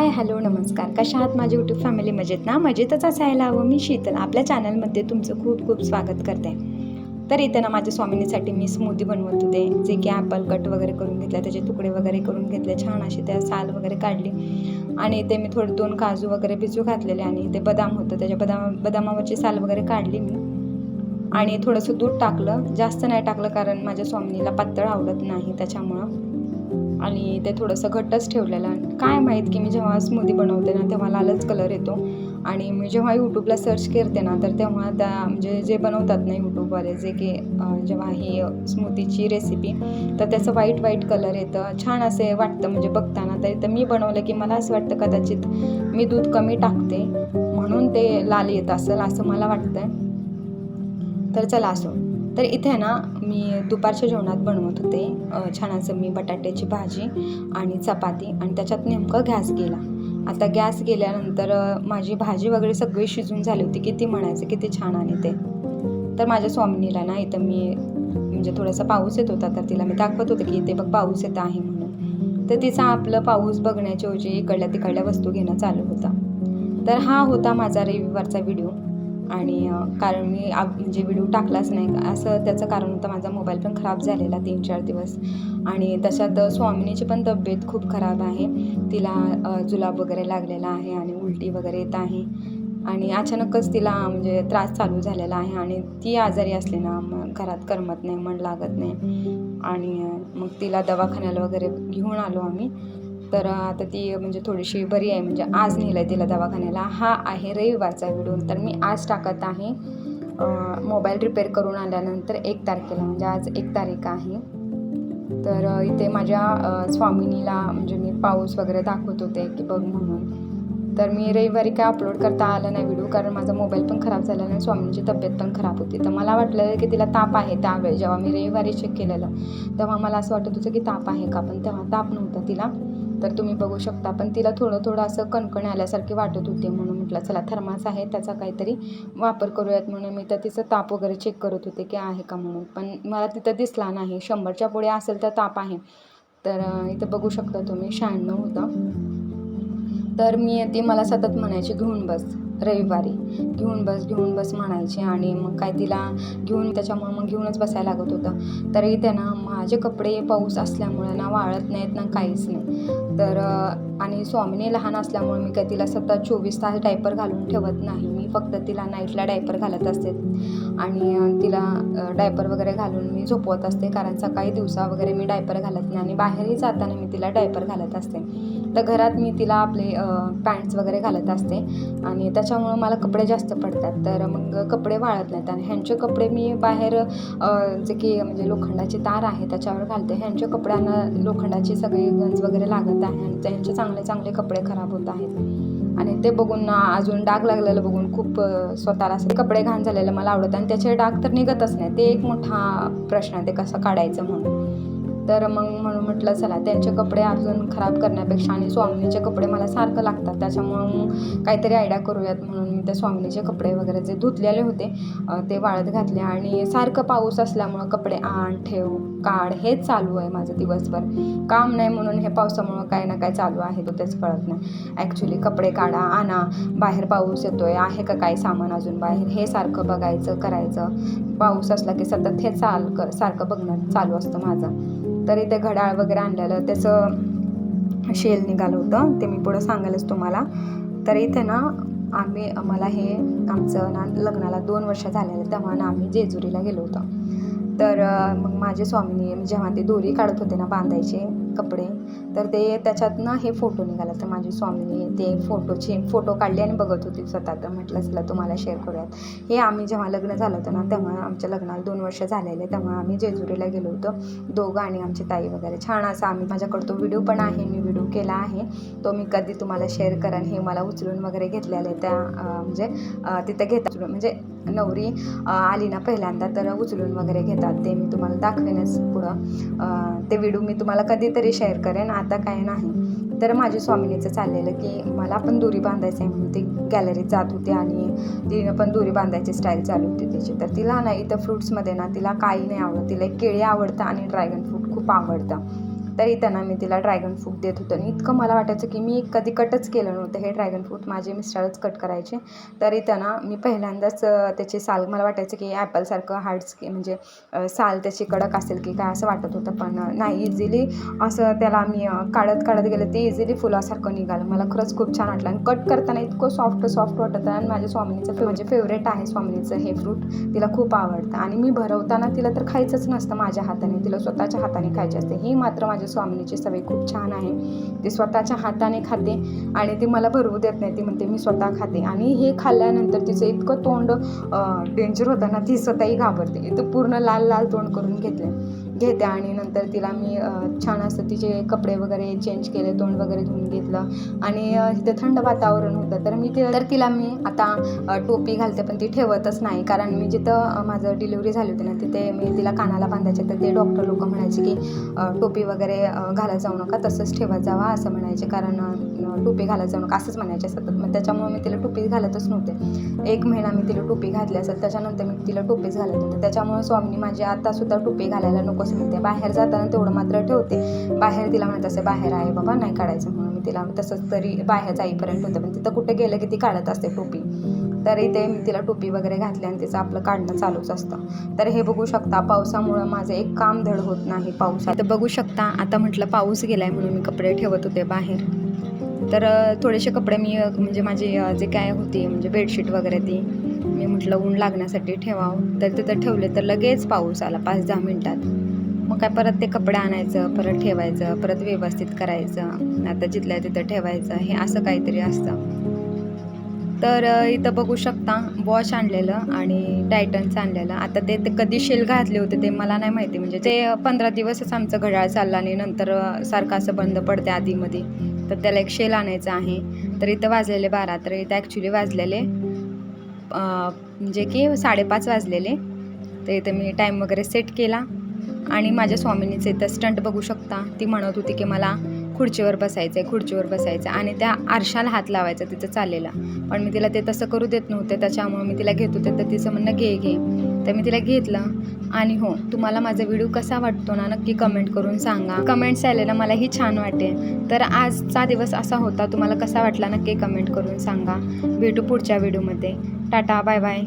Hi hello नमस्कार. कशा आहात माझी यूट्यूब फॅमिली मजेत ना? मजेतच असायला हवं मी शीतल. आपल्या चॅनलमध्ये तुमचं खूप खूप स्वागत करते. तर इथे ना माझ्या स्वामिनीसाठी मी स्मूदी बनवत होते जे की ॲपल कट वगैरे करून घेतले त्याचे तुकडे वगैरे करून घेतले छान अशी त्या साल वगैरे काढली. आणि ते मी थोडे दोन काजू वगैरे भिजू घातलेले आणि ते बदाम होतं त्याच्या बदाम बदामावरची साल वगैरे काढली मी. आणि थोडंसं दूध टाकलं. जास्त नाही टाकलं कारण माझ्या स्वामिनीला पातळ आवडत नाही त्याच्यामुळं. आणि ते थोडंसं घट्टच ठेवलेलं काय माहीत की मी जेव्हा स्मूदी बनवते ना तेव्हा लालच कलर येतो. आणि मी जेव्हा यूट्यूबला सर्च करते ना तर तेव्हा त्या म्हणजे जे बनवतात ना यूट्यूबवाले जे की जेव्हा ही स्मूदीची रेसिपी तर त्याचं व्हाईट व्हाईट कलर येतं. छान असे वाटतं म्हणजे बघताना. तर मी बनवलं की मला असं वाटतं कदाचित मी दूध कमी टाकते म्हणून ते लाल येत असेल असं मला वाटतं तर चला असो. तर इथे ना मी दुपारच्या जेवणात बनवत होते. छान असं मी बटाट्याची भाजी आणि चपाती आणि त्याच्यात नेमकं गॅस गेला. आता गॅस गेल्यानंतर माझी भाजी वगैरे सगळी शिजून झाली होती किती म्हणायचं किती छान आणि ते तर माझ्या स्वामिनीला ना इथं मी म्हणजे थोडासा पाऊस येत होता तर तिला मी दाखवत होते की इथे बघ पाऊस येत आहे म्हणून. तर तिचा आपलं पाऊस बघण्याच्या ऐवजी इकडल्या तिकडल्या वस्तू घेणं चालू होता. तर हा होता माझा रविवारचा व्हिडिओ. आणि कारण मी आ- म्हणजे व्हिडिओ टाकलाच नाही. असं त्याचं कारण होतं माझा मोबाईल पण खराब झालेला तीन चार दिवस. आणि तशात स्वामिनीची पण तब्येत खूप खराब आहे. तिला जुलाब वगैरे लागलेला आहे आणि उलटी वगैरे येत आहे. आणि अचानकच तिला म्हणजे त्रास चालू झालेला आहे आणि ती आजारी असली ना मग घरात करमत नाही मन लागत नाही. आणि मग तिला दवाखान्याला वगैरे घेऊन आलो आम्ही. तर आता ती म्हणजे थोडीशी बरी आहे. म्हणजे आज नेलं आहे तिला दवाखान्याला. हा आहे रविवारचा व्हिडिओ. तर मी आज टाकत आहे. मोबाईल रिपेअर करून आल्यानंतर एक तारखेला म्हणजे आज एक तारीख आहे. तर इथे माझ्या स्वामिनीला म्हणजे मी पाऊस वगैरे दाखवत होते की बघ म्हणून. तर मी रविवारी काय अपलोड करता आलं नाही व्हिडिओ कारण माझा मोबाईल पण खराब झाला आणि स्वामींची तब्येत पण खराब होती. तर मला वाटलं की तिला ताप आहे त्यावेळी. जेव्हा मी रविवारी चेक केलेलं तेव्हा मला असं वाटत होतं की ताप आहे का? पण तेव्हा ताप नव्हता तिला. तर तुम्ही बघू शकता. पण तिला थोडं थोडं असं कणकण आल्यासारखी वाटत होते म्हणून म्हटलं चला थर्मास आहे त्याचा काहीतरी वापर करूयात. म्हणून मी तर तिचं ताप वगैरे चेक करत होते की आहे का म्हणून. पण मला तिथं दिसला नाही. शंभरच्या पुढे असेल तर ताप आहे. तर इथं बघू शकता तुम्ही शहाण्णव होतं. तर मी ती मला सतत म्हणायची घेऊन बस. रविवारी. घेऊन बस घेऊन बस म्हणायची आणि मग काय तिला घेऊन त्याच्यामुळे मग घेऊनच बसायला लागत होतं. तरी त्यांना माझे कपडे पाऊस असल्यामुळे ना वाळत नाहीत ना काहीच नाही. तर आणि स्वामिनी लहान असल्यामुळे मी काय तिला सतत चोवीस तास डायपर घालून ठेवत नाही. मी फक्त तिला नाईटला डायपर घालत असते. आणि तिला डायपर वगैरे घालून मी झोपवत असते. कारण सकाळी दिवसा वगैरे मी डायपर घालत नाही आणि बाहेरही जाताना मी तिला डायपर घालत असते. तर घरात मी तिला आपले पॅन्ट्स वगैरे घालत असते. आणि त्याच्यामुळं मला कपडे जास्त पडतात. तर मग कपडे वाळत नाहीत आणि ह्यांचे कपडे मी बाहेर जे की म्हणजे लोखंडाची तार आहे त्याच्यावर घालते. ह्यांच्या कपड्यांना लोखंडाची सगळी गंज वगैरे लागत आहे आणि त्यांचे चांगले चांगले कपडे खराब होत आहेत. आणि ते बघून अजून डाग लागलेलं बघून खूप स्वतःला असं कपडे घाण झालेलं मला आवडतं. आणि त्याचे डाग तर निघतच नाही ते एक मोठा प्रश्न आहे ते कसं काढायचं म्हणून. तर मग म्हणून म्हटलं चला त्यांचे कपडे अजून खराब करण्यापेक्षा आणि स्वामिनीचे कपडे मला सारखं लागतात त्याच्यामुळं मग काहीतरी आयडिया करूयात. म्हणून मी त्या स्वामिनीचे कपडे वगैरे जे धुतलेले होते ते वाळत घातले आणि सारखं पाऊस असल्यामुळं कपडे आण ठेव काढ हेच चालू आहे माझं दिवसभर. काम नाही म्हणून हे पावसामुळं काही ना काय चालू आहे तो तेच कळत नाही. ॲक्च्युली कपडे काढा आणा. बाहेर पाऊस येतोय आहे का काय सामान अजून बाहेर? हे सारखं बघायचं करायचं. पाऊस असला की सतत हे चाल क सारखं बघणं चालू असतं माझं. तरी ते घड्याळ वगैरे आणलेलं त्याचं शेल निघालं होतं. ते मी पुढं सांगायलाच तुम्हाला. तर इथे ना आम्ही आम्हाला हे आमचं ना लग्नाला दोन वर्ष झालेलं तेव्हा ना आम्ही जेजुरीला गेलो होतो. तर मग माझे स्वामीनी म्हणजे जेव्हा ते दोरी काढत होते ना बांधायचे कपडे तर ते त्याच्यातनं हे फोटो निघाला. तर माझी स्वामीनी ते फोटोचे फोटो काढले आणि बघत होती स्वतः तर म्हटलं चला तुम्हाला शेअर करूयात. हे आम्ही जेव्हा लग्न झालं होतं ना तेव्हा आमच्या लग्नाला दोन वर्ष झालेले. तेव्हा आम्ही जेजुरीला गेलो होतो. दोघं आणि आमची ताई वगैरे. छान असं आम्ही माझ्याकडतो व्हिडिओ पण आहे. मी व्हिडिओ केला आहे. तो मी कधी तुम्हाला शेअर करेन हे मला उचलून वगैरे घेतलेले आहे त्या म्हणजे तिथं घेतात म्हणजे नवरी आली ना पहिल्यांदा तर उचलून वगैरे घेतात. ते मी तुम्हाला दाखवेनच पुढं. ते व्हिडिओ मी तुम्हाला कधीतरी शेअर करेन आता काय नाही. तर माझी स्वामिनीचं चाललेलं की मला पण दोरी बांधायचं आहे म्हणून ती गॅलरीत जात होती आणि तिनं पण दोरी बांधायची स्टाईल चालू होती त्याची तर तिला ना इथं फ्रुट्समध्ये ना तिला काही नाही आवडत. तिला एक केळी आवडतं आणि ड्रॅगन फ्रूट खूप आवडतं. तरी त्यांना मी तिला ड्रॅगन फ्रूट देत होतं. आणि इतकं मला वाटायचं की मी कधी कटच केलं नव्हतं हे ड्रॅगन फ्रूट माझे मिस्टरच कट करायचे. तरी त्यांना मी पहिल्यांदाच त्याचे त्याची साल मला वाटायचं की ॲपलसारखं हार्ड्स की म्हणजे साल त्याची कडक असेल की काय असं वाटत होतं. पण नाही इझिली असं त्याला मी काढत काढत गेलं ते इझिली फुलासारखं निघालं. मला खरंच खूप छान वाटलं. आणि कट करताना इतकं सॉफ्ट सॉफ्ट वाटत आणि माझ्या स्वामिनीचं म्हणजे फेवरेट आहे स्वामिनीचं हे फ्रूट तिला खूप आवडतं. आणि मी भरवताना तिला तर खायचंच नसतं माझ्या हाताने. तिला स्वतःच्या हाताने खायचे असते. ही मात्र माझ्या स्वामिनीची सवय खूप छान आहे. ती स्वतःच्या हाताने खाते आणि ती मला भरवू देत नाही. ती म्हणते मी स्वतः खाते. आणि हे खाल्ल्यानंतर तिचं इतकं तोंड डेंजर होतं ना ती स्वतःही घाबरते. इथं पूर्ण लाल लाल तोंड करून घेतले घेते आणि नंतर तिला मी छान असं तिचे कपडे वगैरे चेंज केले तोंड वगैरे धुवून घेतलं. आणि अं, इथे थंड वातावरण होतं. तर मी तिला तर तिला मी आता टोपी घालते पण ती ठेवतच नाही. कारण मी जिथं माझं डिलिव्हरी झाली होती ना तिथे मी तिला कानाला बांधायचे. तर ते डॉक्टर लोक म्हणायचे की टोपी वगैरे घाला जाऊ नका तसंच ठेवत जावा असं म्हणायचे. कारण टोपी घालायचं जाऊ नका असंच म्हणायचे सतत मग त्याच्यामुळे मी तिला टोपी घालतच नव्हते. एक महिना मी तिला टोपी घातली असेल त्याच्यानंतर मी तिला टोपीच घालत होते त्याच्यामुळे स्वामीनी माझी आतासुद्धा टोपी घालायला नकोच म्हणते. बाहेर जाताना तेवढं मात्र ठेवते. बाहेर तिला म्हणत असे बाहेर आहे बाबा नाही काढायचं. म्हणून मी तिला तसंच तरी बाहेर जाईपर्यंत होतं. पण तिथं कुठे गेलं की ती काढत असते टोपी. तर इथे मी तिला टोपी वगैरे घातली आणि तिचं आपलं काढणं चालूच असतं. तर हे बघू शकता पावसामुळं माझं एक काम धड होत नाही पाऊस बघू शकता आता म्हटलं पाऊस गेलाय म्हणून मी कपडे ठेवत होते बाहेर. तर थोडेसे कपडे मी म्हणजे माझे जे काय होते म्हणजे बेडशीट वगैरे ती मी म्हटलं ऊन लागण्यासाठी ठेवावं. तर तिथं ठेवले तर लगेच पाऊस आला पाच दहा मिनटात. मग काय परत ते कपडे आणायचं परत ठेवायचं परत व्यवस्थित करायचं. आता जिथल्या तिथं ठेवायचं हे असं काहीतरी असतं. तर इथं बघू शकता वॉश आणलेलं आणि टायटन्स आणलेलं. आता ते ते कधी शेल घातले होते ते मला नाही माहिती. म्हणजे ते पंधरा दिवसच आमचं घड्याळ चाललं आणि नंतर सारखं असं बंद पडते आधीमध्ये तर त्याला एक शेल आणायचं आहे. तर इथं वाजलेले बारा तर इथं ॲक्च्युली वाजलेले म्हणजे की साडेपाच वाजलेले. तर इथं मी टाईम वगैरे सेट केला. आणि माझ्या स्वामिनीचं इथं स्टंट बघू शकता. ती म्हणत होती की मला खुर्चीवर बसायचं आहे खुर्चीवर बसायचं आहे आणि त्या आरशाला हात लावायचा तिचं चाललेला. पण मी तिला ते तसं करू देत नव्हते. त्याच्यामुळे मी तिला घेत होते. तर तिचं म्हणणं घे घे. तर मी तिला घेतलं. आणि हो तुम्हाला माझा व्हिडिओ कसा वाटतो ना नक्की कमेंट करून सांगा. कमेंट्स आले ना मलाही छान वाटेल. तर आजचा दिवस असा होता तुम्हाला कसा वाटला नक्की कमेंट करून सांगा. भेटू पुढच्या व्हिडिओमध्ये. Tata bye bye